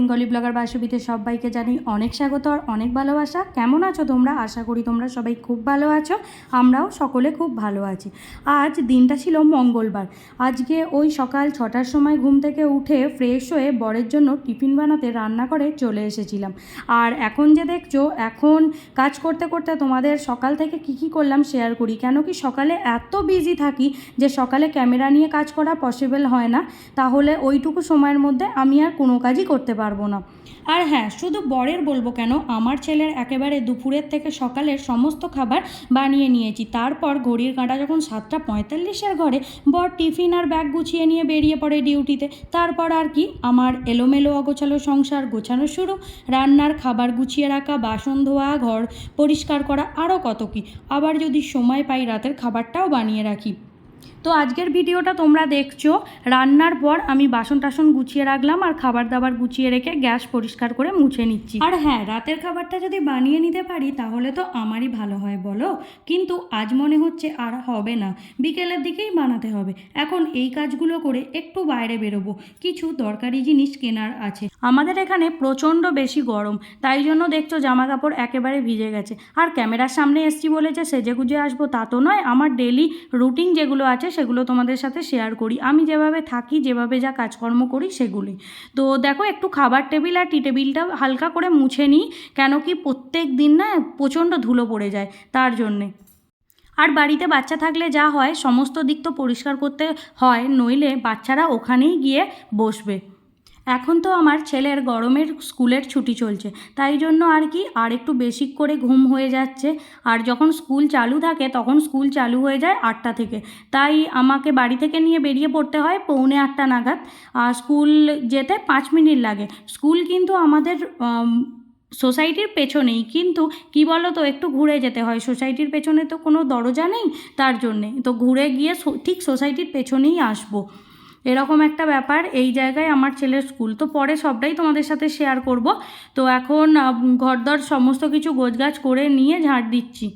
Bengali blogger বাসবিতে সবাইকে জানি অনেক স্বাগত আর অনেক ভালোবাসা। কেমন আছো তোমরা? আশা করি তোমরা সবাই খুব ভালো আছো। আমরাও সকলে খুব ভালো আছি। আজ দিনটা ছিল মঙ্গলবার। আজকে ওই সকাল ছটার সময় ঘুম থেকে উঠে ফ্রেশ হয়ে বরের জন্য টিফিন বানাতে রান্না করে চলে এসেছিলাম। আর এখন যে দেখছ, এখন কাজ করতে করতে তোমাদের সকাল থেকে কি কি করলাম শেয়ার করি। কেন কি সকালে এত বিজি থাকি যে সকালে ক্যামেরা নিয়ে কাজ করা পসিবল হয় না। তাহলে ওইটুকু সময়ের মধ্যে আমি আর কোনো কাজই করতে পারব না। আর হ্যাঁ শুধু বরের বলব কেন, আমার ছেলের একেবারে দুপুরের থেকে সকালের সমস্ত খাবার বানিয়ে নিয়েছি। তারপর ঘড়ির কাঁটা যখন সাতটা পঁয়তাল্লিশের ঘরে, বর টিফিন আর ব্যাগ গুছিয়ে নিয়ে বেরিয়ে পড়ে ডিউটিতে। তারপর আর কি, আমার এলোমেলো অগোছালো সংসার গোছানো শুরু, রান্নার খাবার গুছিয়ে রাখা, বাসন ধোয়া, ঘর পরিষ্কার করা আরও কত কি। আবার যদি সময় পাই, রাতের খাবারটাও বানিয়ে রাখি। তো আজকের ভিডিওটা তোমরা দেখছ। রান্নার পর আমি বাসন টাসন গুছিয়ে রাখলাম আর খাবার দাবার গুছিয়ে রেখে গ্যাস পরিষ্কার করে মুছে নিচ্ছি। আর হ্যাঁ রাতের খাবারটা যদি বানিয়ে নিতে পারি তাহলে তো আমারই ভালো হয় বলো। কিন্তু আজ মনে হচ্ছে আর হবে না। বিকেলের দিকেই বানাতে হবে। এখন এই কাজগুলো করে একটু বাইরে বেরোবো। কিছু দরকারি জিনিস কেনার আছে। আমাদের এখানে প্রচণ্ড বেশি গরম। তাই জন্য দেখছ জামা কাপড় একেবারে ভিজে গেছে। আর ক্যামেরার সামনে এসছি বলে যে সেজে গুজে আসব তা তো নয়। আমার ডেলি রুটিন যেগুলো আছে, সেগুলো তোমাদের সাথে শেয়ার করি। আমি যেভাবে থাকি, যেভাবে যা কাজকর্ম করি, সেগুলি। তো দেখো, একটু খাবার টেবিল আর টি টেবিলটা হালকা করে মুছে নিই, কেন কি প্রত্যেক দিন না প্রচণ্ড ধুলো পড়ে যায়, তার জন্যে। আর বাড়িতে বাচ্চা থাকলে যা হয়, সমস্ত দিক তো পরিষ্কার করতে হয়, নইলে বাচ্চারা ওখানেই গিয়ে বসবে। এখন তো আমার ছেলের গরমের স্কুলের ছুটি চলছে, তাই জন্য আর কি, আর একটু বেশি করে ঘুম হয়ে যাচ্ছে। আর যখন স্কুল চালু থাকে, তখন স্কুল চালু হয়ে যায় আটটা থেকে। তাই আমাকে বাড়ি থেকে নিয়ে বেরিয়ে পড়তে হয় পৌনে আটটা নাগাদ। আর স্কুল যেতে পাঁচ মিনিট লাগে। স্কুল কিন্তু আমাদের সোসাইটির পেছনেই। কিন্তু কি বলো তো একটু ঘুরে যেতে হয়। সোসাইটির পেছনে তো কোনো দরজা নেই তার জন্যে। তো ঘুরে গিয়ে ঠিক সোসাইটির পেছনেই আসব। এরকম একটা ব্যাপার। এই জায়গায় আমার ছেলের স্কুল। তো পরে সবটাই তোমাদের সাথে শেয়ার করব। তো এখন ঘরদর সমস্ত কিছু গোছগাছ করে নিয়ে ঝাঁট দিচ্ছি।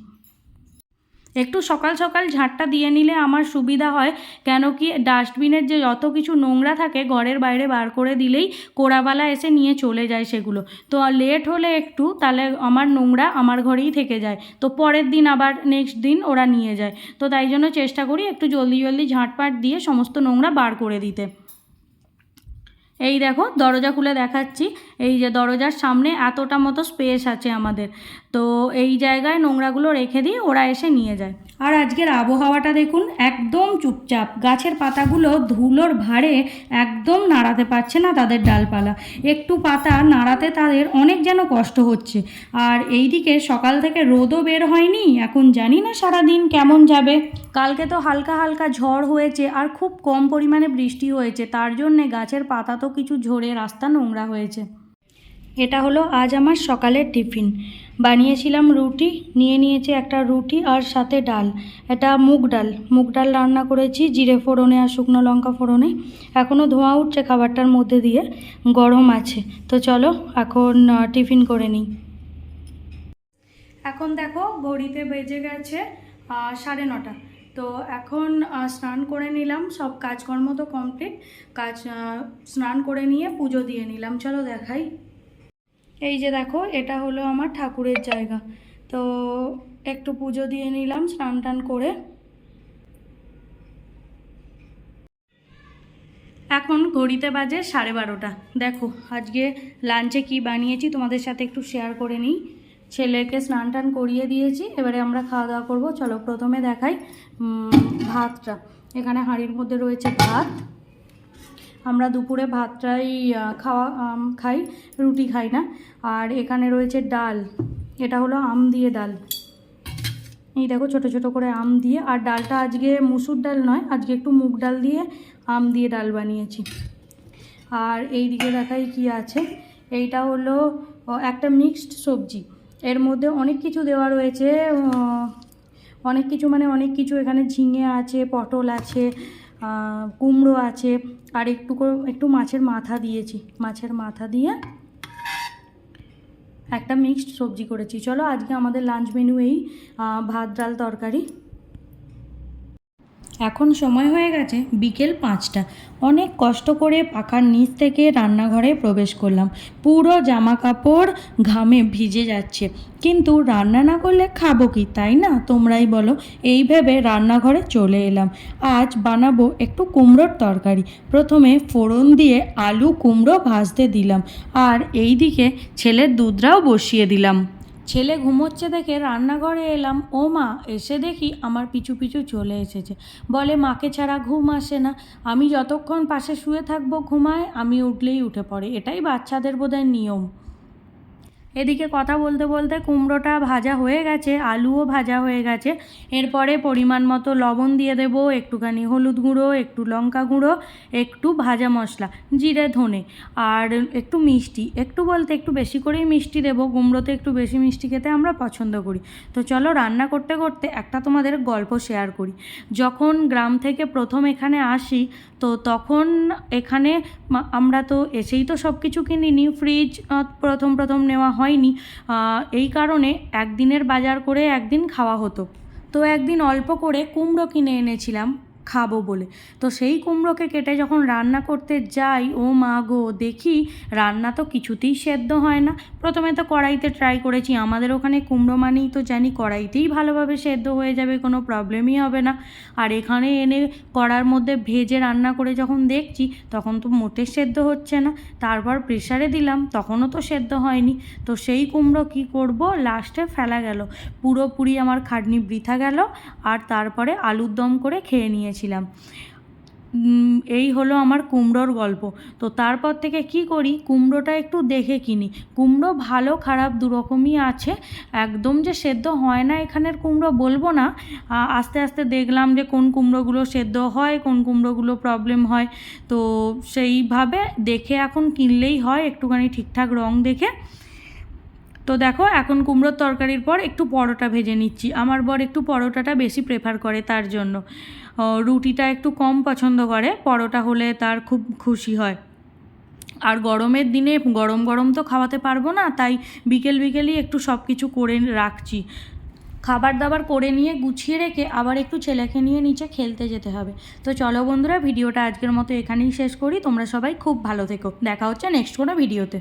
একটু সকাল সকাল ঝাঁটটা দিয়ে নিলে আমার সুবিধা হয়। কেন কি ডাস্টবিনের যে যত কিছু নোংরা থাকে ঘরের বাইরে বার করে দিলেই কোড়াবালা এসে নিয়ে চলে যায় সেগুলো। তো লেট হলে একটু, তাহলে আমার নোংরা আমার ঘরেই থেকে যায়। তো পরের দিন আবার নেক্সট দিন ওরা নিয়ে যায়। তো তাই জন্য চেষ্টা করি একটু জলদি জলদি ঝাঁটপাট দিয়ে সমস্ত নোংরা বার করে দিতে। এই দেখো দরজা খুলে দেখাচ্ছি। এই যে দরজার সামনে এতটা মতো স্পেস আছে আমাদের। তো এই জায়গায় নোংরাগুলো রেখে দিই ওরা এসে নিয়ে যায়। আর আজকের আবহাওয়াটা দেখুন, একদম চুপচাপ। গাছের পাতাগুলো ধুলোর ভারে একদম নাড়াতে পারছে না তাদের ডালপালা। একটু পাতা নাড়াতে তাদের অনেক যেন কষ্ট হচ্ছে। আর এইদিকে সকাল থেকে রোদও বের হয়নি, এখন জানি না সারাদিন কেমন যাবে। কালকে তো হালকা হালকা ঝড় হয়েছে আর খুব কম পরিমাণে বৃষ্টি হয়েছে, তার জন্যে গাছের পাতা তো কিছু ঝরে রাস্তা নোংরা হয়েছে। এটা হলো আজ আমার সকালের টিফিন। বানিয়েছিলাম রুটি, নিয়ে নিয়েছি একটা রুটি আর সাথে ডাল। এটা মুগ ডাল। মুগ ডাল রান্না করেছি, জিরে ফোড়নে আর শুকনো লঙ্কা ফোড়নে। এখনও ধোঁয়া উঠছে খাবারটার মধ্যে দিয়ে, গরম আছে। তো চলো, এখন টিফিন করে নিই। এখন দেখো, ঘড়িতে বেজে গেছে সাড়ে নটা। তো এখন স্নান করে নিলাম, সব কাজকর্ম তো কমপ্লিট। কাজ স্নান করে নিয়ে পুজো দিয়ে নিলাম। চলো দেখাই। এই যে দেখো, এটা হলো আমার ঠাকুরের জায়গা। তো একটু পুজো দিয়ে নিলাম, স্নান টান করে। এখন ঘড়িতে বাজে সাড়ে বারোটা। দেখো, আজকে লাঞ্চে কি বানিয়েছি তোমাদের সাথে একটু শেয়ার করে নিই। ছেলেকে স্নান টান করিয়ে দিয়েছি, এবারে আমরা খাওয়া দাওয়া করব। চলো, প্রথমে দেখাই ভাতটা। এখানে হাঁড়ির মধ্যে রয়েছে ভাত। আমরা দুপুরে ভাতটাই খাওয়া খাই, রুটি খাই না। আর এখানে রয়েছে ডাল। এটা হলো আম দিয়ে ডাল। এই দেখো ছোট ছোট করে আম দিয়ে। আর ডালটা আজকে মুসুর ডাল নয়, আজকে একটু মুগ ডাল দিয়ে আম দিয়ে ডাল বানিয়েছি। আর এই দিকে দেখাই কি আছে। এইটা হলো একটা মিক্সড সবজি। এর মধ্যে অনেক কিছু দেওয়া রয়েছে অনেক কিছু মানে অনেক কিছু এখানে ঝিঙে আছে, পটল আছে কুমড়ো আছে আর একটু করে- একটু মাছের মাথা দিয়েছি। মাছের মাথা দিয়ে একটা মিক্সড সবজি করেছি। চলো আজকে আমাদের লাঞ্চ মেনু এই ভাত, ডাল, তরকারি। এখন সময় হয়ে গেছে বিকেল পাঁচটা। অনেক কষ্ট করে পাখার নিচ থেকে রান্নাঘরে প্রবেশ করলাম। পুরো জামা কাপড় ঘামে ভিজে যাচ্ছে। কিন্তু রান্না না করলে খাব কি, তাই না? তোমরাই বলো। এই ভেবে রান্নাঘরে চলে এলাম। আজ বানাবো একটু কুমড়োর তরকারি। প্রথমে ফোড়ন দিয়ে আলু কুমড়ো ভাজতে দিলাম। আর এই দিকে ছেলের দুধরাও বসিয়ে দিলাম। ছেলে ঘুমোচ্ছে দেখে রান্নাঘরে এলাম। ও মা, এসে দেখি আমার পিছু পিছু চলে এসেছে। বলে, মাকে ছাড়া ঘুম আসে না। আমি যতক্ষণ পাশে শুয়ে থাকব ঘুমায়, আমি উঠলেই উঠে পড়ে। এটাই বাচ্চাদের বোধহয় নিয়ম। এদিকে কথা বলতে বলতে কুমড়োটা ভাজা হয়ে গেছে, আলুও ভাজা হয়ে গেছে। এরপরে পরিমাণ মতো লবণ দিয়ে দেবো, একটুখানি হলুদ গুঁড়ো, একটু লঙ্কা গুঁড়ো, একটু ভাজা মশলা, জিরে, ধনে। আর একটু মিষ্টি, একটু বলতে একটু বেশি করেই মিষ্টি দেবো, কুমড়োতে একটু বেশি মিষ্টি খেতে আমরা পছন্দ করি। তো চলো রান্না করতে করতে একটা তোমাদের গল্প শেয়ার করি। যখন গ্রাম থেকে প্রথম এখানে আসি, তো তখন এখানে আমরা তো এসেই তো সব কিছু কিনিনি, ফ্রিজ প্রথম প্রথম নেওয়া হয়নি। এই কারণে একদিনের বাজার করে একদিন খাওয়া হতো। তো একদিন অল্প করে কুমড়ো কিনে এনেছিলাম। খাব বলে। তো সেই কুমড়োকে কেটে যখন রান্না করতে যাই, ও মা গো, দেখি রান্না তো কিছুতেই সেদ্ধ হয় না। প্রথমে তো কড়াইতে ট্রাই করেছি, আমাদের ওখানে কুমড়ো মানেই তো জানি কড়াইতেই ভালোভাবে সেদ্ধ হয়ে যাবে, কোনো প্রবলেমই হবে না। আর এখানে এনে কড়ার মধ্যে ভেজে রান্না করে যখন দেখছি, তখন তো মোটে সেদ্ধ হচ্ছে না। তারপর প্রেশারে দিলাম, তখনও তো সেদ্ধ হয়নি। তো সেই কুমড়ো কি করব লাস্টে ফেলা গেল। পুরোপুরি আমার খাটনি বৃথা গেল, আর তারপরে আলুর দম করে খেয়ে নিয়েছিলাম উম, এই হলো আমার কুমড়োর গল্প। তো তারপর থেকে কি করি কুমড়োটা একটু দেখে কিনি। কুমড়ো ভালো খারাপ দুরকমই আছে। একদম যে সেদ্ধ হয় না এখানের কুমড়ো বলব না। আস্তে আস্তে দেখলাম যে কোন কুমড়োগুলো সেদ্ধ হয় কোন কুমড়োগুলো প্রবলেম হয়। তো সেইভাবে দেখে এখন কিনলেই হয় একটুখানি ঠিকঠাক রং দেখে। তো দেখো, এখন কুমড়োর তরকারির পর একটু পরোটা ভেজে নিচ্ছি। আমার বর একটু পরোটাটা বেশি প্রেফার করে তার জন্য। রুটিটা একটু কম পছন্দ করে, পরোটা হলে তার খুব খুশি হয়। আর গরমের দিনে গরম গরম তো খাওয়াতে পারব না, তাই বিকেল বিকেলই একটু সব কিছু করে রাখছি। খাবার দাবার করে নিয়ে গুছিয়ে রেখে আবার একটু ছেলেকে নিয়ে নিচে খেলতে যেতে হবে। তো চলো বন্ধুরা, ভিডিওটা আজকের মতো এখানেই শেষ করি। তোমরা সবাই খুব ভালো থেকো। দেখা হচ্ছে নেক্সট কোনো ভিডিওতে